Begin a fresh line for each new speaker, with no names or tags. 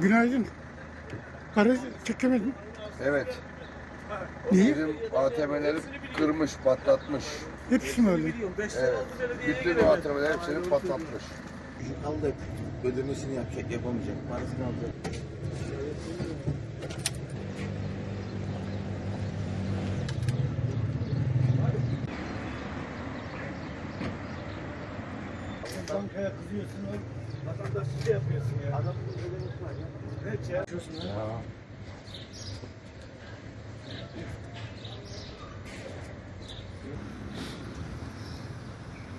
Günaydın. Para çekemedim.
Evet.
Niye?
Bizim ATM'leri kırmış, patlatmış.
Hepsi mi öyle?
Evet. Bütün ATM'ler hepsini patlatmış.
Aldık. Ödemesini yapacak, yapamayacak. Parasını alacak.
Bankaya kızıyorsun, vatandaş size yapıyorsun ya.
Adamın ödemesi var ya.
Ne şey yapıyorsun ya?
Ya.